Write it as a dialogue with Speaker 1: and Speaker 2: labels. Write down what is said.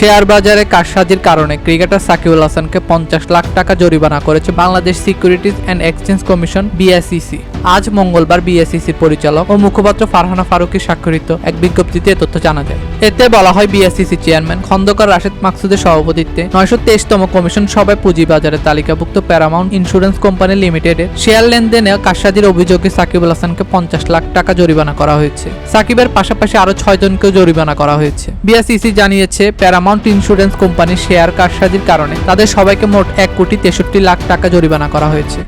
Speaker 1: share বাজারে কারসাজির কারণে ক্রিকেটার সাকিউল হাসানকে পঞ্চাশ লাখ টাকা জরিমানা করেছে Bangladesh securities and exchange commission BSEC আজ মঙ্গলবার বিএসইসির পরিচালক ও মুখপাত্র ফারহানা ফারুকি স্বাক্ষরিত এক বিজ্ঞপ্তিতে তথ্য জানা যায় এতে বলা হয় বিএসসিসি চেয়ারম্যান খন্দকার রাশেদ মাকসুদের সভাপতিত্বে নয়শো তেইশতম কমিশন সভায় পুঁজিবাজারের তালিকাভুক্ত প্যারামাউন্ট ইন্স্যুরেন্স কোম্পানি লিমিটেডের শেয়ার লেনদেনে কারসাজির অভিযোগে সাকিবুল হাসানকে পঞ্চাশ লাখ টাকা জরিমানা করা হয়েছে সাকিবের পাশাপাশি আরও ছয়জনকেও জরিমানা করা হয়েছে বিএসইসি জানিয়েছে প্যারামাউন্ট আরমাউন্ট ইন্স্যুরেন্স কোম্পানির শেয়ার কারসাজির কারণে তাদের সবাইকে মোট এক কোটি তেষট্টি লাখ টাকা জরিমানা করা হয়েছে